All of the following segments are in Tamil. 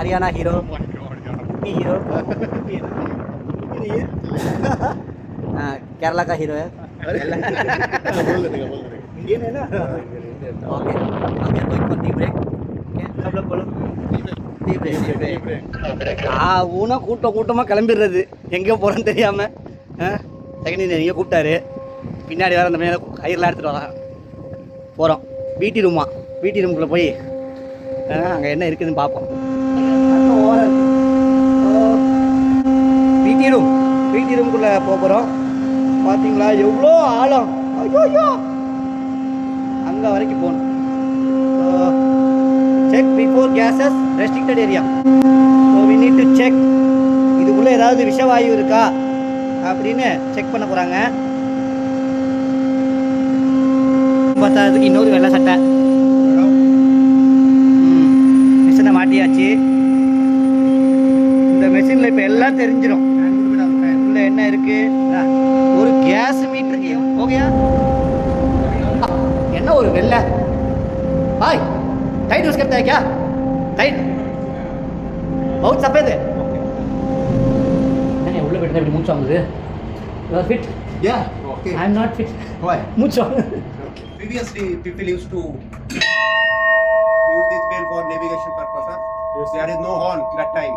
हरियाणा हीरो ही हीरो हाँ, केरला का हीरो है इंडियन है ना ओके ओके कोई कोई टी ब्रेक ओके सब लोग बोलो टी ब्रेक टी ब्रेक ஆ ஊனா கூட்டம் கூட்டமாக கிளம்பிடுறது எங்கே போகிறோன்னு தெரியாமல் செகண்ட் இயர் நீங்கள் கூப்பிட்டாரு பின்னாடி வேறு அந்த மேலே கயிறுலாம் எடுத்துகிட்டு வரலாம் போகிறோம் பிடி ரூமா பிடி ரூமுக்குள்ளே போய் அங்கே என்ன இருக்குதுன்னு பார்ப்போம் பிடி ரூம் ரூம்குள்ளே போக போகிறோம் பார்த்தீங்களா எவ்வளோ ஆழம். ஐயோ அங்கே வரைக்கும் போகணும். Check before gases restricted area so we need to check இதுக்குள்ளே ஏதாவது விஷவாயு இருக்கா? அப்படின்னு செக் பண்ண போகிறாங்க பத்தாததுக்கு இன்னொரு வெள்ளை சட்டை. हो गया என்ன ஒரு வெள்ள பாய் டைட் யூஸ் करता है क्या டைட் बहुत सफ़ेद है नहीं उल्ले बैठने भी मूंछ आंगरे यू आर फिट या okay I am not fit why मूंछ previously people used to use this bell for navigation purpose huh? yes. there is no horn that time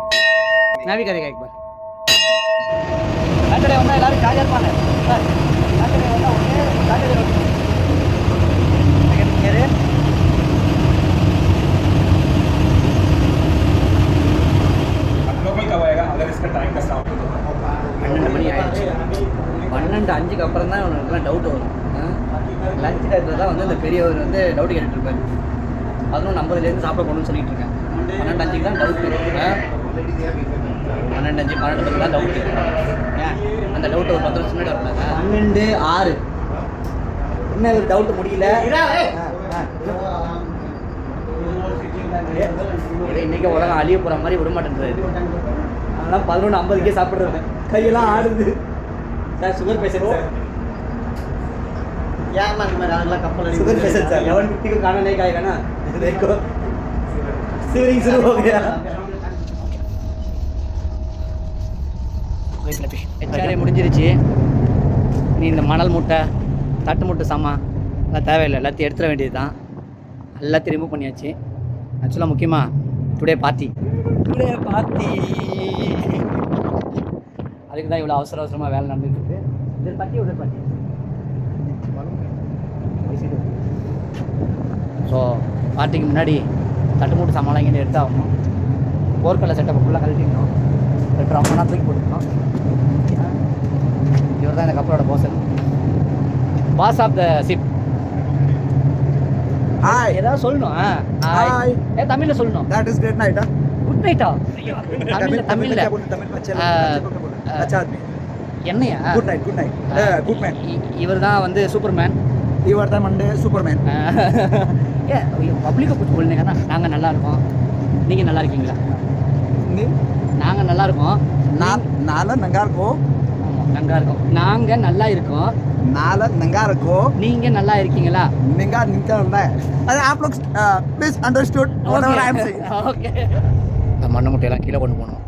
मैं भी करेगा एक बार अरे हमने लारी चार्जर पाना है பன்னெண்டு மணி ஆயிடுச்சு பன்னெண்டு அஞ்சுக்கு அப்புறம் தான் உனக்குலாம் டவுட் வரும் லஞ்ச் டயத்தில் தான் வந்து இந்த பெரியவர் வந்து டவுட் கேட்டுட்டு இருப்பாரு பதினொன்று ஐம்பதுலேருந்து சாப்பிட போகணும்னு சொல்லிட்டு இருக்கேன் பன்னெண்டு அஞ்சுக்கு தான் டவுட் பன்னெண்டு அஞ்சு பன்னெண்டு தான் டவுட் ஏன் அந்த டவுட் ஒரு பத்து வருஷம் முன்னாடி பன்னெண்டு ஆறு. இன்னும் ஒரு டவுட் முடியல? இன்னைக்கு உலகம் அழிய போகிற மாதிரி விட விடமாட்டேன்றது அதெல்லாம் பதினொன்று ஐம்பதுக்கே சாப்பிட்றது. கையெல்லாம் ஆடுது. Sir sugar patient sir. இந்த மாதிரி அதெல்லாம் கப்பல் சுகர் பேஷண்ட் சார். லெவன் ஃபிஃப்டிக்கு காண நைக் ஆயிரனா சிவரிங் சிறு போகியா முடிஞ்சிருச்சு. நீ இந்த மணல் மூட்டை தட்டு முட்டு சாமான் அதெல்லாம் தேவையில்லை. எல்லாத்தையும் எடுத்துட வேண்டியது தான் எல்லாத்தையும் ரிமூவ் பண்ணியாச்சு. ஆக்சுவலாக முக்கியமாக டுடே பார்ட்டி டுடே பார்ட்டி அதுக்கு தான் இவ்வளோ அவசர அவசரமாக வேலை நடந்துட்டு இருக்குது பார்ட்டி உடல் பார்ட்டி ஸோ பார்ட்டிக்கு முன்னாடி தட்டு மூட்டு சாமான்லாம் இங்கே எடுத்தாகணும் போர்க்கடலை செட்டப்பை ஃபுல்லாக கழட்டிக்கணும் ரெண்டு ரொம்ப நேரம் தூக்கி போட்டுக்கணும். இவர் தான் இந்த கப்பலோட bosun boss of the ship hi ஏதாவது சொல்லணும் ஹாய் ஏ தமிழ்ல சொல்லணும். தட் இஸ் கிரேட் நைட்டா குட் நைட்டா தமிழ்ல தமிழ் பச்சை என்னையா? Good night good night good man இவர் வந்து சூப்பர்மேன் இவர் தான் வந்து சூப்பர்மேன் ஏ பப்ளிக்கை பிடிச்சி சொல்லுங்க நாங்கள் நல்லா இருக்கோம். நீங்கள் நல்லா இருக்கீங்களா? நாங்கள் நல்லா இருக்கோம். நான் நான்லாம் நல்லா இருக்கோம் நங்கா இருக்கும். நாங்கள் நல்லா இருக்கோம். நால நங்கா இருக்கோம். நீங்கள் நல்லா இருக்கீங்களா? நங்கா நிற்கிறோம்ல அது ஆப்ளோக்ஸ் மிஸ் அண்டர்ஸ்டுட் ஓகே மண்ணை முட்டையெல்லாம் கீழே கொண்டு போகணும்.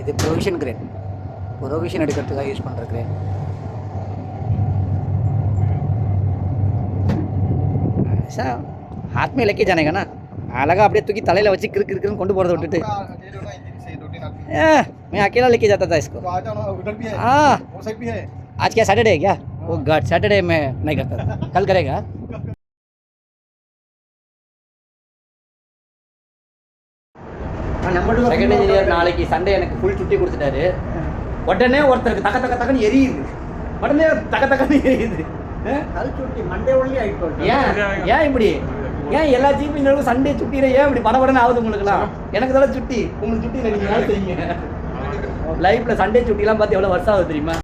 இது ப்ரொவிஷன் கிரேன் ப்ரொவிஷன் எடுக்கிறதுக்காக யூஸ் பண்ணுற கிரேன் சார் ஆத்மீய இலக்கிய ஜனகண்ணா அழகாக அப்படியே தூக்கி தலையில் வச்சு கிறுக்கு இருக்குன்னு கொண்டு போகிறத விட்டுட்டு. ஏ मैं अकेला लेके जाता था इसको उधर भी हाँ वो साइड भी है आज क्या सैटरडे है क्या वो गॉड सैटरडे में नहीं करता था कल करेगा செகண்ட் இன்ஜினியர் நாளைக்கு சண்டே எனக்கு ஃபுல் சுட்டி கொடுத்துட்டாரு உடனே ஒருத்தருக்கு தக்க தக்க தக்கன்னு எரியுது உடனே தக்க தக்கன்னு எரியுது அஹ்? मंडे ओनली आई टोल्ड ஏன் ஏன் இப்படி ஏன் எல்லா ஜிபிங்களுக்கும் சண்டே சுட்டியில ஏன் இப்படி படபடன்னு ஆகுது உங்களுக்குலாம் எனக்கு தானே சுட்டி உங்களுக்கு சுட்டி இல்லை, நீங்க வேலை செய்யுங்க லைஃப்ல சண்டே சுட்டிலாம் பார்த்து எவ்வளோ வருஷம் ஆகுது தெரியுமா?